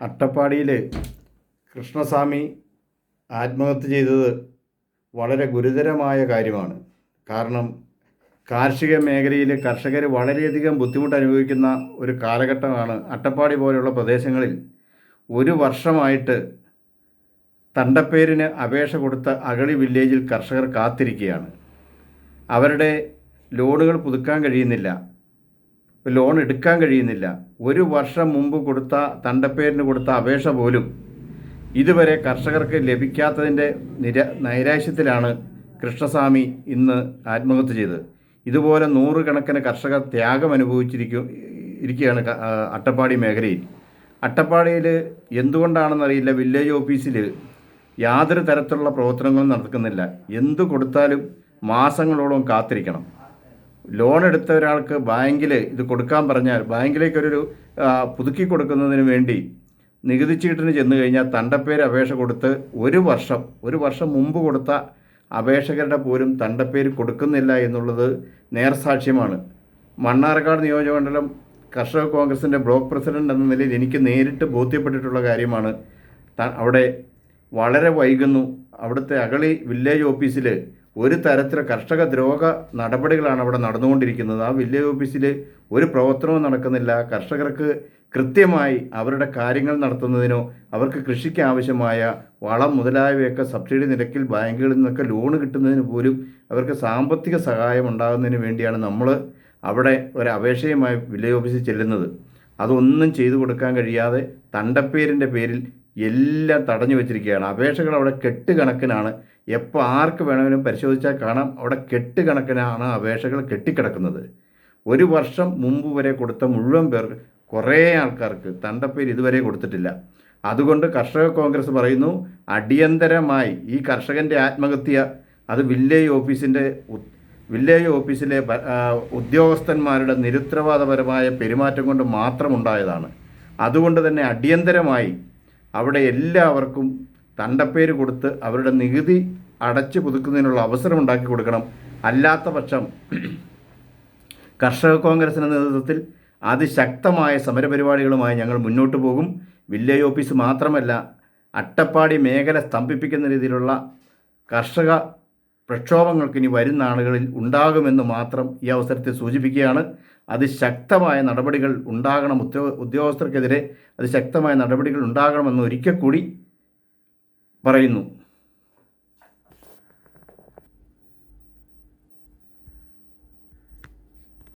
അട്ടപ്പാടിയിൽ കൃഷ്ണസ്വാമി ആത്മഹത്യ ചെയ്തത് വളരെ ഗുരുതരമായ കാര്യമാണ്. കാരണം കാർഷിക മേഖലയിൽ കർഷകർ വളരെയധികം ബുദ്ധിമുട്ട് അനുഭവിക്കുന്ന ഒരു കാലഘട്ടമാണ് അട്ടപ്പാടി പോലെയുള്ള പ്രദേശങ്ങളിൽ ഒരു വർഷമായിട്ട് തണ്ടപ്പേരിന് അപേക്ഷ കൊടുത്ത അഗളി വില്ലേജിൽ കർഷകർ കാത്തിരിക്കുകയാണ്. അവരുടെ ലോണുകൾ പുതുക്കാൻ കഴിയുന്നില്ല. ലോൺ എടുക്കാൻ കഴിയുന്നില്ല. ഒരു വർഷം മുമ്പ് കൊടുത്ത തണ്ടപ്പേരിന് കൊടുത്ത അപേക്ഷ പോലും ഇതുവരെ കർഷകർക്ക് ലഭിക്കാത്തതിന്റെ നിര നൈരാശ്യത്തിലാണ് കൃഷ്ണസ്വാമി ഇന്ന് ആത്മഹത്യ ചെയ്തത്. ഇതുപോലെ നൂറുകണക്കിന് കർഷകർ ത്യാഗം അനുഭവിച്ചിരിക്കും ഇരിക്കുകയാണ് അട്ടപ്പാടി മേഖലയിൽ. അട്ടപ്പാടിയിൽ എന്തുകൊണ്ടാണെന്നറിയില്ല വില്ലേജ് ഓഫീസിൽ യാതൊരു തരത്തിലുള്ള പ്രവർത്തനങ്ങളും നടക്കുന്നില്ല. എന്തു കൊടുത്താലും മാസങ്ങളോളം കാത്തിരിക്കണം. ലോൺ എടുത്ത ഒരാൾക്ക് ബാങ്കിൽ ഇത് കൊടുക്കാൻ പറഞ്ഞാൽ ബാങ്കിലേക്ക് ഒരു പുതുക്കി കൊടുക്കുന്നതിന് വേണ്ടി നികുതി ചീട്ടിന് ചെന്ന് കഴിഞ്ഞാൽ തണ്ടപ്പേര് അപേക്ഷ കൊടുത്ത് ഒരു വർഷം ഒരു വർഷം മുമ്പ് കൊടുത്ത അപേക്ഷകരുടെ പോലും തണ്ടപ്പേര് കൊടുക്കുന്നില്ല എന്നുള്ളത് നേർസാക്ഷ്യമാണ്. മണ്ണാർക്കാട് നിയോജകമണ്ഡലം കർഷക കോൺഗ്രസിന്റെ ബ്ലോക്ക് പ്രസിഡന്റ് എന്ന നിലയിൽ എനിക്ക് നേരിട്ട് ബോധ്യപ്പെട്ടിട്ടുള്ള കാര്യമാണ്. അവിടെ വളരെ വൈകുന്നു. അവിടുത്തെ അകളി വില്ലേജ് ഓഫീസിൽ ഒരു തരത്തിലെ കർഷക ദ്രോഹ നടപടികളാണ് അവിടെ നടന്നുകൊണ്ടിരിക്കുന്നത്. ആ വില്ലേജ് ഓഫീസിൽ ഒരു പ്രവർത്തനവും നടക്കുന്നില്ല. കർഷകർക്ക് കൃത്യമായി അവരുടെ കാര്യങ്ങൾ നടത്തുന്നതിനോ അവർക്ക് കൃഷിക്ക് ആവശ്യമായ വളം മുതലായവയൊക്കെ സബ്സിഡി നിരക്കിൽ ബാങ്കുകളിൽ നിന്നൊക്കെ ലോൺ കിട്ടുന്നതിന് പോലും അവർക്ക് സാമ്പത്തിക സഹായം ഉണ്ടാകുന്നതിന് വേണ്ടിയാണ് നമ്മൾ അവിടെ ഒരു അപേക്ഷയുമായി വില്ലേജ് ഓഫീസിൽ ചെല്ലുന്നത്. അതൊന്നും ചെയ്തു കൊടുക്കാൻ കഴിയാതെ തണ്ടപ്പേരിന്റെ പേരിൽ എല്ലാം തടഞ്ഞു വെച്ചിരിക്കുകയാണ്. അപേക്ഷകൾ അവിടെ കെട്ടുകണക്കിനാണ്. എപ്പോൾ ആർക്ക് വേണമെങ്കിലും പരിശോധിച്ചാൽ കാണാം. അവിടെ കെട്ടുകണക്കിനാണ് അപേക്ഷകൾ കെട്ടിക്കിടക്കുന്നത്. ഒരു വർഷം മുമ്പ് വരെ കൊടുത്ത മുഴുവൻ പേർ കുറേ ആൾക്കാർക്ക് തണ്ടപ്പേര് ഇതുവരെ കൊടുത്തിട്ടില്ല. അതുകൊണ്ട് കർഷക കോൺഗ്രസ് പറയുന്നു അടിയന്തരമായി ഈ കർഷകന്റെ ആത്മഹത്യ അത് വില്ലേജ് ഓഫീസിന്റെ വില്ലേജ് ഓഫീസിലെ ഉദ്യോഗസ്ഥന്മാരുടെ നിരുത്തരവാദപരമായ പെരുമാറ്റം കൊണ്ട് മാത്രം ഉണ്ടായതാണ് അതുകൊണ്ട് തന്നെ അടിയന്തരമായി അവിടെ എല്ലാവർക്കും തണ്ടപ്പേര് കൊടുത്ത് അവരുടെ നികുതി അടച്ചു പുതുക്കുന്നതിനുള്ള അവസരം ഉണ്ടാക്കി കൊടുക്കണം. അല്ലാത്ത പക്ഷം കർഷക കോൺഗ്രസിന്റെ നേതൃത്വത്തിൽ അതിശക്തമായ സമരപരിപാടികളുമായി ഞങ്ങൾ മുന്നോട്ട് പോകും. വില്ലേജ് ഓഫീസ് മാത്രമല്ല അട്ടപ്പാടി മേഖല സ്തംഭിപ്പിക്കുന്ന രീതിയിലുള്ള കർഷക പ്രക്ഷോഭങ്ങൾക്ക് ഇനി വരുന്ന നാളുകളിൽ ഉണ്ടാകുമെന്ന് മാത്രം ഈ അവസരത്തിൽ സൂചിപ്പിക്കുകയാണ്. അതിശക്തമായ നടപടികൾ ഉണ്ടാകണം. ഉദ്യോ ഉദ്യോഗസ്ഥർക്കെതിരെ അതിശക്തമായ നടപടികൾ ഉണ്ടാകണമെന്ന് ഒരിക്കൽ കൂടി പറയുന്നു.